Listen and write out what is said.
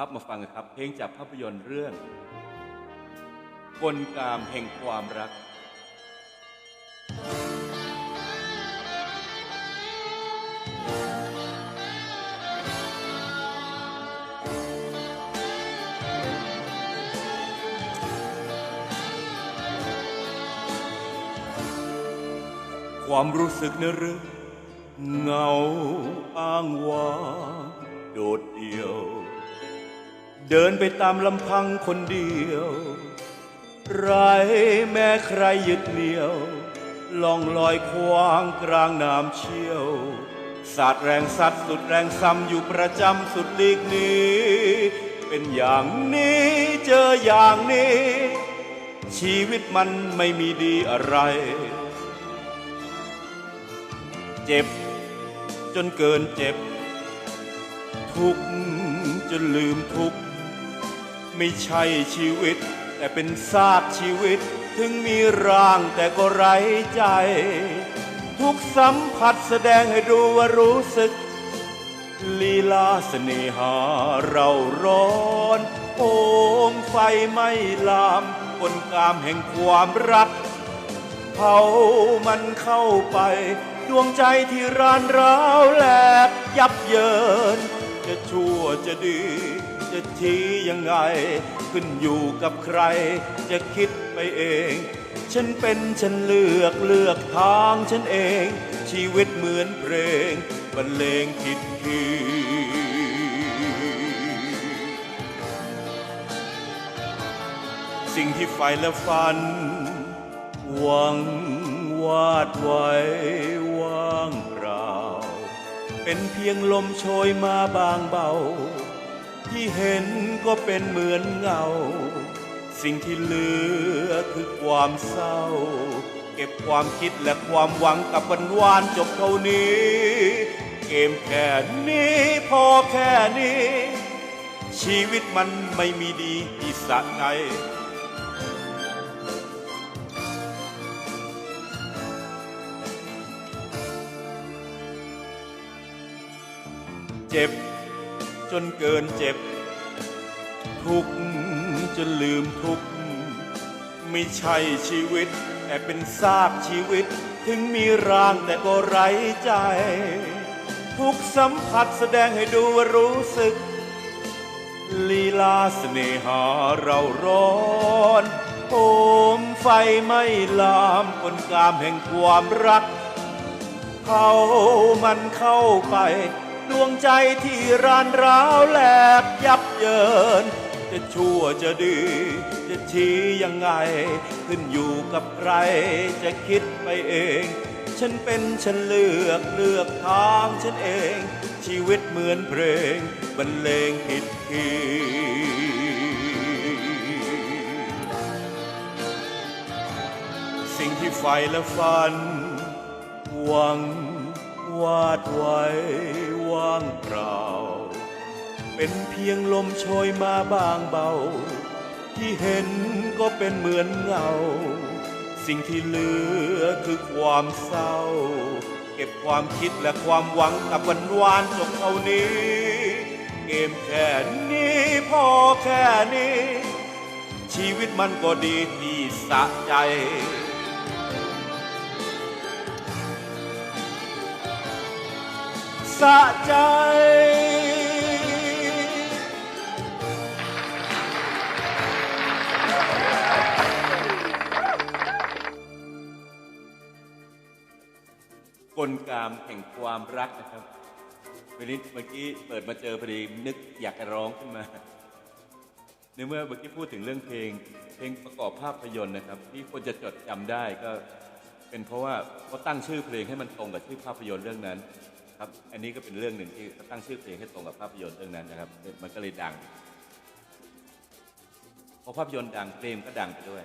ครับมาฟังกันครับ เพลงจากภาพยนตร์เรื่อง กลกามแห่งความรักความรู้สึกนรือเงาอ้างว้างโดดเดี่ยว เดินไปตามลำพังคนเดียว ไรแม้ใครยึดเหนี่ยวล่องลอยควางกลางน้ำเชี่ยวสาดแรงสัดสุดแรงซ้ำอยู่ประจำสุดลีกหนี้ เป็นอย่างนี้เจออย่างนี้ ชีวิตมันไม่มีดีอะไร เจ็บจนเกินเจ็บ ทุกจนลืมทุก ไม่ใช่ชีวิต แต่เป็นซากชีวิต ถึงมีร่างแต่ก็ไร้ใจ ทุกสัมผัสแสดงให้รู้ว่ารู้สึก ลีลาเสน่หาเราร้อนโอมไฟไม่ลามบนกามแห่งความรักเผามันเข้าไป ดวงใจที่ร้านร้าวแหลกยับเยิน จะชั่วจะดี จะทียังไง ขึ้นอยู่กับใคร จะคิดไปเอง ฉันเป็นฉันเลือกเลือกทางฉันเอง ชีวิตเหมือนเพลงบรรเลงผิดคีสิ่งที่ใฝ่และฝัน หวังวาดไว้ว่างเปล่า เป็นเพียงลมโชยมาบางเบา ที่เห็นก็เป็นเหมือนเงา สิ่งที่เหลือคือความเศร้า เก็บความคิดและความหวังกับวันวานจบเท่านี้ เกมแค่นี้พอแค่นี้ ชีวิตมันไม่มีดีที่สะใจเจ็บ จนเกินเจ็บ ทุกจนลืมทุก ไม่ใช่ชีวิต แต่เป็นซากชีวิต ถึงมีร่างแต่ก็ไร้ใจ ทุกสัมผัสแสดงให้ดูว่ารู้สึก ลีลาเสน่หาเราร้อนโอมไฟไม่ลามบนกามแห่งความรักเผามันเข้าไป ดวงใจที่รานร้าวแหลกยับเยิน จะชั่วจะดี จะชี้ยังไง ขึ้นอยู่กับใครจะคิดไปเอง ฉันเป็นฉันเลือกเลือกทางฉันเอง ชีวิตเหมือนเพลงบรรเลงผิดคีสิ่งที่ใฝ่และฝันหวัง วาดไว้ว่างเปล่า เป็นเพียงลมโชยมาบางเบา ที่เห็นก็เป็นเหมือนเงา สิ่งที่เหลือคือความเศร้า เก็บความคิดและความหวังกับวันวานจบเท่านี้ เกมแค่นี้พอแค่นี้ ชีวิตมันก็ดีที่สะใจ สะใจ กลกามแห่งความรักนะครับวันนี้เมื่อกี้เปิดมาเจอพอดีนึกอยากจะร้องขึ้นมาในเมื่อเมื่อกี้พูดถึงเรื่องเพลง เพลงประกอบภาพยนตร์นะครับ ที่คนจะจดจำได้ก็เป็นเพราะว่าเขาตั้งชื่อเพลงให้มันตรงกับชื่อภาพยนตร์เรื่องนั้น ครับ อันนี้ก็เป็นเรื่องหนึ่งที่ตั้งชื่อเพลงให้ตรงกับภาพยนตร์เรื่องนั้นนะครับ มันก็เลยดัง พอภาพยนตร์ดังเพลงก็ดังไปด้วย